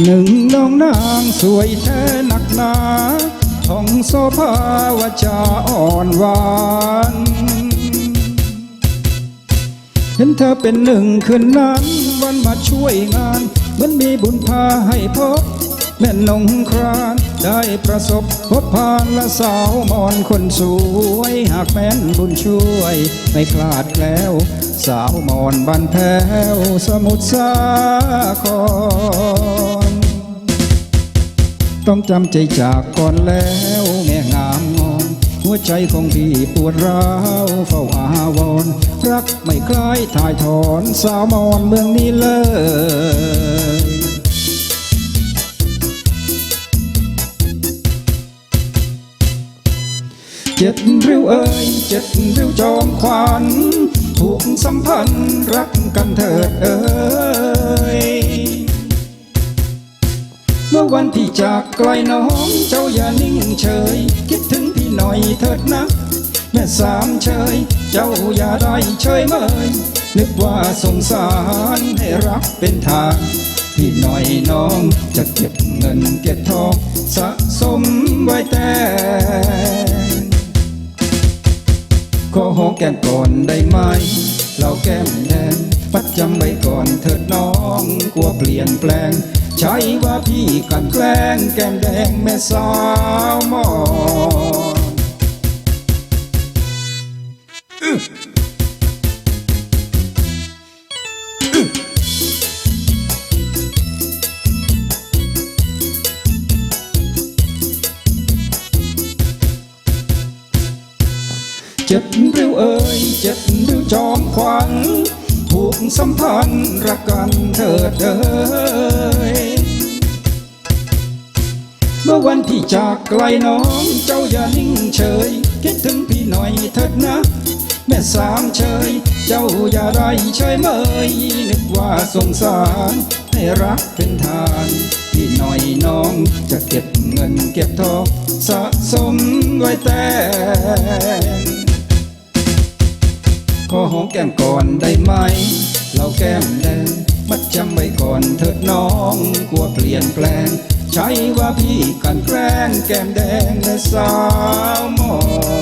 หนึ่งน้องนางสวยแท้หนักหนาท่องโซภาวาจาอ่อนหวานเห็นเธอเป็นหนึ่งคืนนั้นวันมาช่วยงานเหมือนมีบุญพาให้พบ แม่นงครานได้ประสบพบผ่านและสาวมอนคนสวย หากแม้นบุญช่วย ไม่พลาดแล้ว สาวมอนบันแพ้วสมุทรสาคร ต้องจำใจจากก่อนแล้วแม่งามงอนหัวใจของพี่ปวดร้าวเฝ้าอาวรรักไม่คล้ายถ่ายถอนสาวมอนเมืองนี้เลยเจ็ดริ้วเอ่ยเจ็ดริ้วจอมขวัญผูกสัมพันธ์รักกันเถิดเอ่ย เมื่อวันที่จากไกลน้องเจ้าอย่านิ่งเฉย คิดถึงพี่หน่อยเถิดนะ แม่สามเฉย เจ้าอย่าได้เฉยเมยนึกว่าสงสารให้รักเป็นทางพี่หน่อยน้องจะเก็บเงินเก็บทองสะสมไว้แต่ขอหอแก้มก่อนได้ไหม เราแก้มแดงปัดจำไว้ก่อนเถิดน้องกลัวเปลี่ยนแปลง ใช่ว่าพี่กันแกล้งแก้มแดงแม่สาวมอนอื้ออื้อเจ็ดริ้วเอ่ยเจ็ดริ้วจอมขวัญผูกสัมพันธ์รักกันเถิดเอ่ย เมื่อวันที่จากไกลน้องเจ้าอย่านิ่งเฉย คิดถึงพี่หน่อยเถิดนะ แม่สามเฉย เจ้าอย่าได้เฉยเมยนึกว่าสงสารให้รักเป็นทาน พี่หน่อยน้องจะเก็บเงินเก็บทองสะสมไว้แต่ขอหอมแก้มก่อนได้ไหม เราแก้มแดงมัดจำไว้ก่อนเถิดน้องกลัวเปลี่ยนแปลง ใช่ว่าพี่กันแกล้งแก้มแดงและสาวมอน